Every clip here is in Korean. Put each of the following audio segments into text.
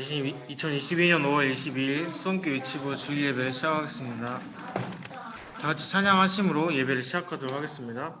20, 2022년 5월 22일 수원교 유치부 주일 예배를 시작하겠습니다. 다 같이 찬양하심으로 예배를 시작하도록 하겠습니다.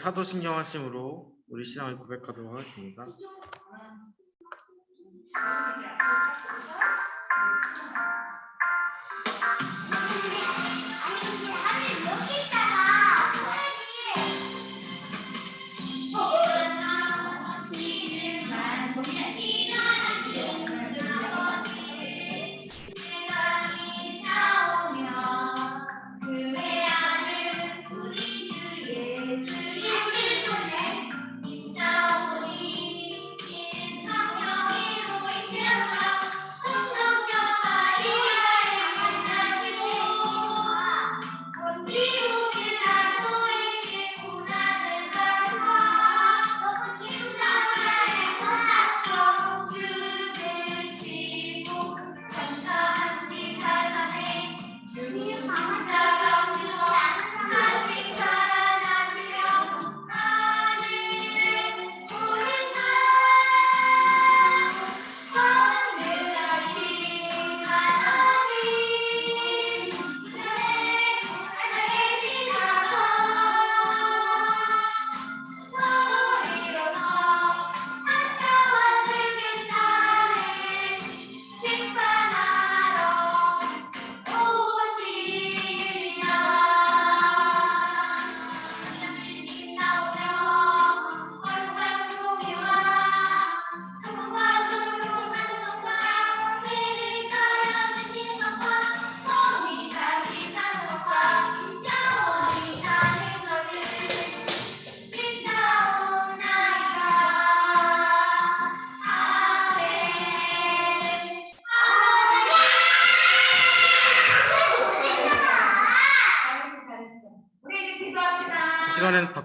사도신경 하심으로 우리 신앙을 고백하도록 하겠습니다. 여기 있잖아.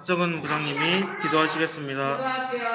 박정은 부장님이 기도하시겠습니다. 기도할게요.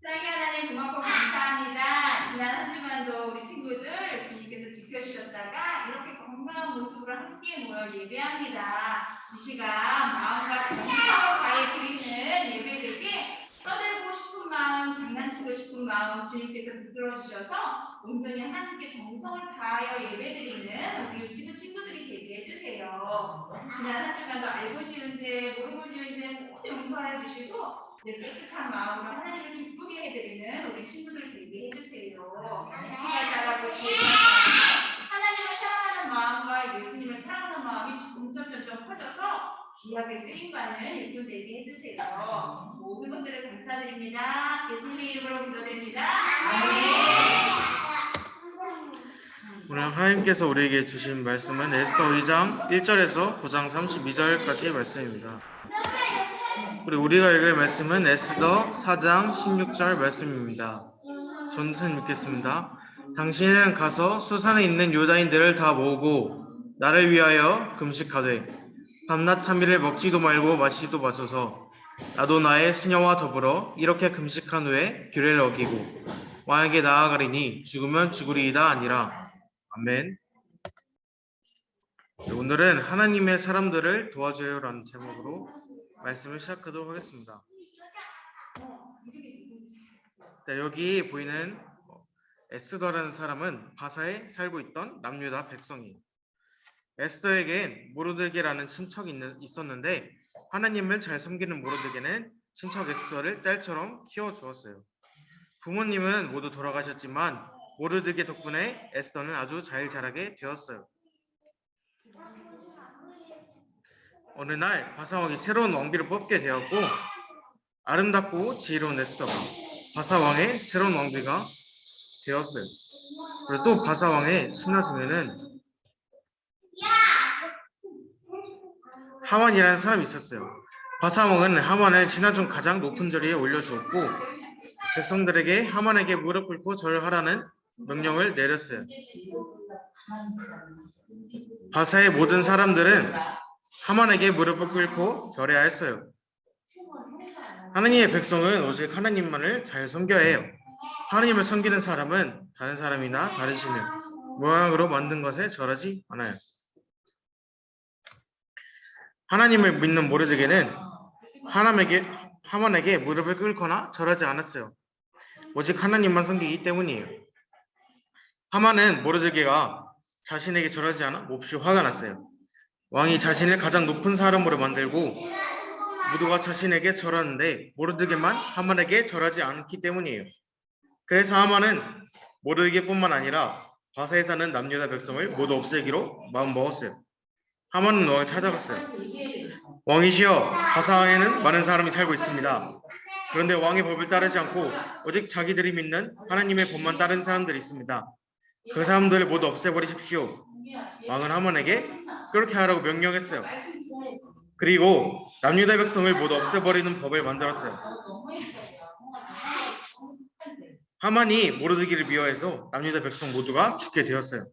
사랑의 하나님 고맙고 감사합니다. 지난 한 주간도 우리 친구들 주님께서 지켜주셨다가 이렇게 건강한 모습으로 함께 모여 예배합니다. 이 시간 마음과 정성을 다해 드리는 예배들에게 떠들고 싶은 마음, 장난치고 싶은 마음 주님께서 붙들어 주셔서 온전히 하나님께 정성을 다하여 예배드리는 우리 유치부 친구들이 되게 해주세요. 지난 한 주간도 알고 지은 죄, 모르고 지은 죄 모두 용서해 주시고 내 깨끗한 마음으로 하나님을 기쁘게 해드리는 우리 친구들 되게 해주세요. 키가 자라고 죄가 자라고 하나님을 사랑하는 마음과 예수님을 사랑하는 마음이 점점 점점 커져서 귀하게 쓰임받는 일꾼 되게 해주세요. 모든 것들을 감사드립니다. 예수님의 이름으로 기도드립니다. 오늘 하나님께서 우리에게 주신 말씀은 에스더 2장 1절에서 9장 32절까지 말씀입니다. 그리고 우리가 읽을 말씀은 에스더 4장 16절 말씀입니다. 전선 읽겠습니다. 당신은 가서 수산에 있는 유다인들을 다 모으고 나를 위하여 금식하되 밤낮 3일을 먹지도 말고 마시지도 마소서 나도 나의 수녀와 더불어 이렇게 금식한 후에 규례를 어기고 왕에게 나아가리니 죽으면 죽으리이다 아니라 아멘. 네, 오늘은 하나님의 사람들을 도와줘요라는 제목으로 말씀을 시작하도록 하겠습니다. 네, 여기 보이는 어, 에스더라는 사람은 바사에 살고 있던 남유다 백성이 에스더에겐 모르드게라는 친척이 있는- 있었는데 하나님을 잘 섬기는 모르드게는 친척 에스더를 딸처럼 키워주었어요. 부모님은 모두 돌아가셨지만 모르드게 덕분에 에스더는 아주 잘 자라게 되었어요. 어느 날 바사왕이 새로운 왕비를 뽑게 되었고 아름답고 지혜로운 에스더가 바사왕의 새로운 왕비가 되었어요. 그리고 또 바사왕의 신하 중에는 하만이라는 사람이 있었어요. 바사왕은 하만을 신하 중 가장 높은 자리에 올려주었고 백성들에게 하만에게 무릎 꿇고 절하라는 명령을 내렸어요. 바사의 모든 사람들은 하만에게 무릎을 꿇고 절해야 했어요. 하나님의 백성은 오직 하나님만을 잘 섬겨야 해요. 하나님을 섬기는 사람은 다른 사람이나 다른 신을 모양으로 만든 것에 절하지 않아요. 하나님을 믿는 모르드게는 하나님에게 하만에게 무릎을 꿇거나 절하지 않았어요. 오직 하나님만 섬기기 때문이에요. 하만은 모르드게가 자신에게 절하지 않아 몹시 화가 났어요. 왕이 자신을 가장 높은 사람으로 만들고 모두가 자신에게 절하는데 모르드게만 하만에게 절하지 않기 때문이에요. 그래서 하만은 모르드게뿐만 아니라 바사에 사는 남유다 백성을 모두 없애기로 마음 먹었어요. 하만은 왕을 찾아갔어요. 왕이시여, 바사왕에는 많은 사람이 살고 있습니다. 그런데 왕의 법을 따르지 않고 오직 자기들이 믿는 하나님의 법만 따르는 사람들이 있습니다. 그 사람들을 모두 없애버리십시오. 왕은 하만에게 그렇게 하라고 명령했어요. 그리고 남유다 백성을 모두 없애버리는 법을 만들었어요. 하만이 모르드기를 미워해서 남유다 백성 모두가 죽게 되었어요.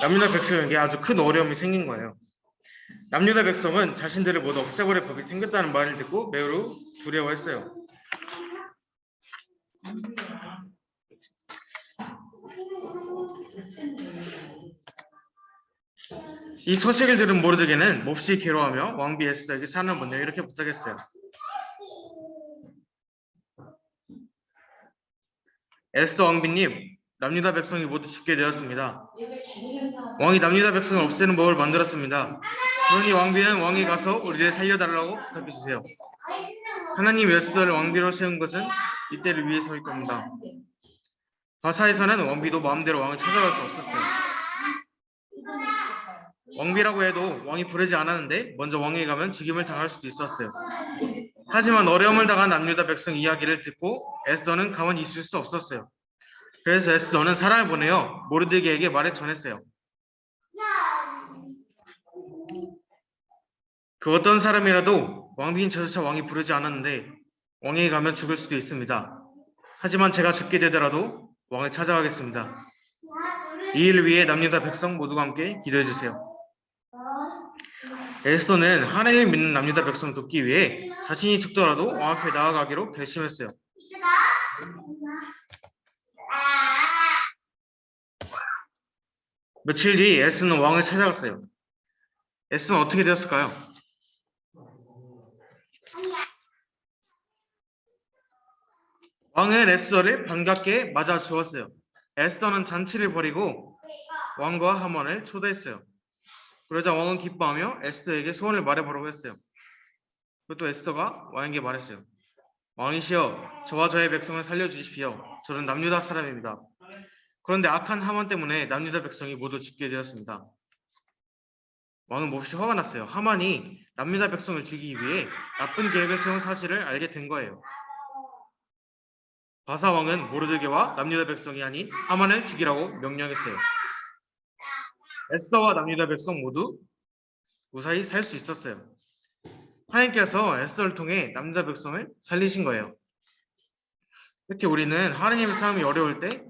남유다 백성에게 아주 큰 어려움이 생긴 거예요. 남유다 백성은 자신들을 모두 없애버릴 법이 생겼다는 말을 듣고 매우 두려워했어요. 이 소식을 들은 모르드게는 몹시 괴로워하며 왕비 에스더에게 산을 보내 이렇게 부탁했어요. 에스더 왕비님, 남유다 백성이 모두 죽게 되었습니다. 왕이 남유다 백성을 없애는 법을 만들었습니다. 그러니 왕비는 왕에 가서 우리를 살려달라고 부탁해 주세요. 하나님 에스더를 왕비로 세운 것은 이때를 위해서일 겁니다. 바사에서는 왕비도 마음대로 왕을 찾아갈 수 없었어요. 왕비라고 해도 왕이 부르지 않았는데 먼저 왕에 가면 죽임을 당할 수도 있었어요. 하지만 어려움을 당한 남유다 백성 이야기를 듣고 에스더는 가만히 있을 수 없었어요. 그래서 에스더는 사람을 보내어 모르드게에게 말을 전했어요. 그 어떤 사람이라도 왕비인 저조차 왕이 부르지 않았는데 왕에게 가면 죽을 수도 있습니다. 하지만 제가 죽게 되더라도 왕을 찾아가겠습니다. 이 일을 위해 남유다 백성 모두가 함께 기도해 주세요. 에스더는 하나님을 믿는 남유다 백성을 돕기 위해 자신이 죽더라도 왕 앞에 나아가기로 결심했어요. 며칠 뒤 에스는 왕을 찾아갔어요. 에스는 어떻게 되었을까요? 왕은 에스더를 반갑게 맞아 주었어요. 에스더는 잔치를 벌이고 왕과 하만을 초대했어요. 그러자 왕은 기뻐하며 에스더에게 소원을 말해보라고 했어요. 그것도 에스더가 왕에게 말했어요. 왕이시여, 저와 저의 백성을 살려주십시오. 저는 남유다 사람입니다. 그런데 악한 하만 때문에 남유다 백성이 모두 죽게 되었습니다. 왕은 몹시 화가 났어요. 하만이 남유다 백성을 죽이기 위해 나쁜 계획을 세운 사실을 알게 된 거예요. 바사 왕은 모르드게와 남유다 백성이 아닌 하만을 죽이라고 명령했어요. 에스더와 남유다 백성 모두 무사히 살 수 있었어요. 하나님께서 에스더를 통해 남유다 백성을 살리신 거예요. 이렇게 우리는 하나님의 삶이 어려울 때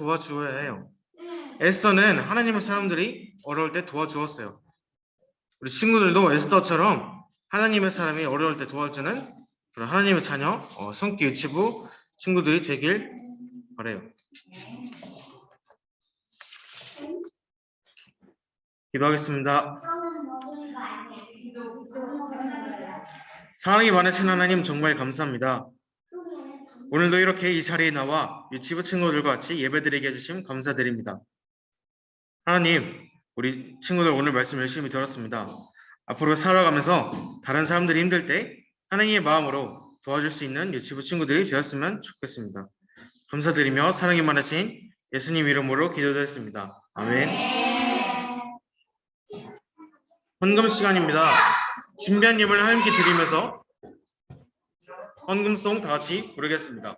도와주어야 해요. 에스더는 하나님의 사람들이 어려울 때 도와주었어요. 우리 친구들도 에스더처럼 하나님의 사람이 어려울 때 도와주는 그런 하나님의 자녀, 어, 성기 유치부 친구들이 되길 바래요. 기도하겠습니다. 사랑이 많으신 하나님 정말 감사합니다. 오늘도 이렇게 이 자리에 나와 유치부 친구들과 같이 예배드리게 해주심 감사드립니다. 하나님, 우리 친구들 오늘 말씀 열심히 들었습니다. 앞으로 살아가면서 다른 사람들이 힘들 때 하나님의 마음으로 도와줄 수 있는 유치부 친구들이 되었으면 좋겠습니다. 감사드리며 사랑이 많으신 예수님 이름으로 기도드렸습니다. 아멘. 헌금 시간입니다. 준비한 예물을 하나님께 드리면서 헌금송 다 같이 부르겠습니다.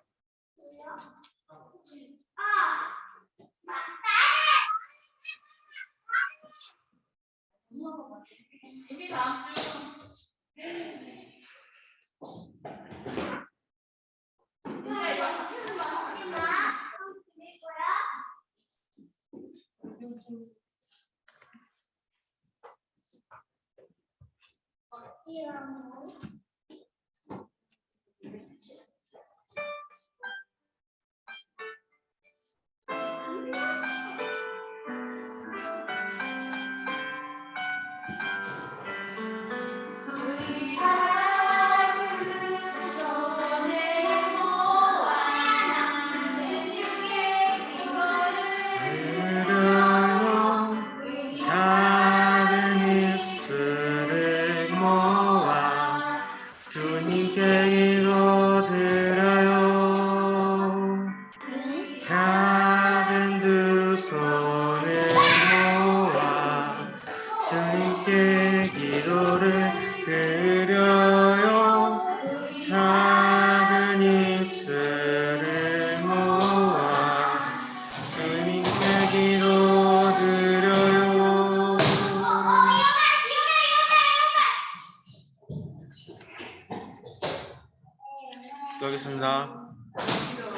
기도하겠습니다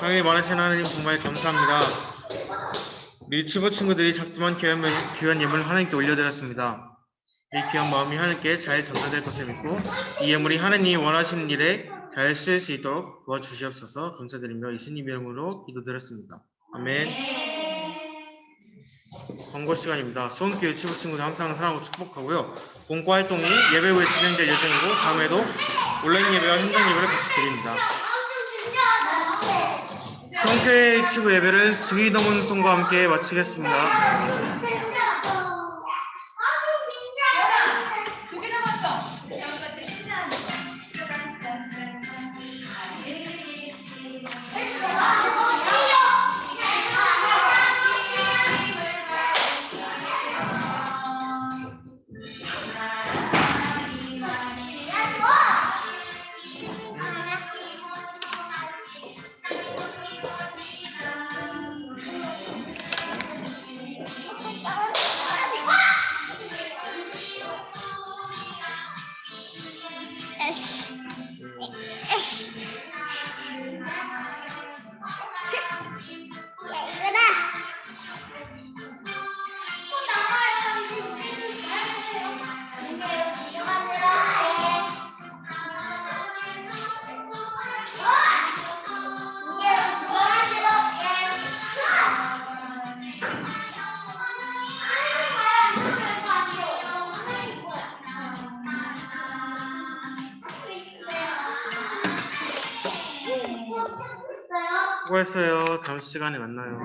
사랑이 많으신 하나님 정말 감사합니다 치부 친구들이 작지만 귀한, 명- 귀한 예물을 하나님께 올려드렸습니다 이 귀한 마음이 하나님께 잘 전달될 것을 믿고 이 예물이 하나님이 원하시는 일에 잘 쓰일 수 있도록 도와주시옵소서 감사드리며 예수님 이름으로 기도드렸습니다 아멘 광고 시간입니다. 수원교 유치부 친구들 항상 사랑하고 축복하고요. 본과 활동이 예배 후에 진행될 예정이고 다음에도 온라인 예배와 현장 예배를 같이 드립니다. 수원교회 유치부 예배를 증의동원 송과 함께 마치겠습니다. 수고했어요. 다음 시간에 만나요.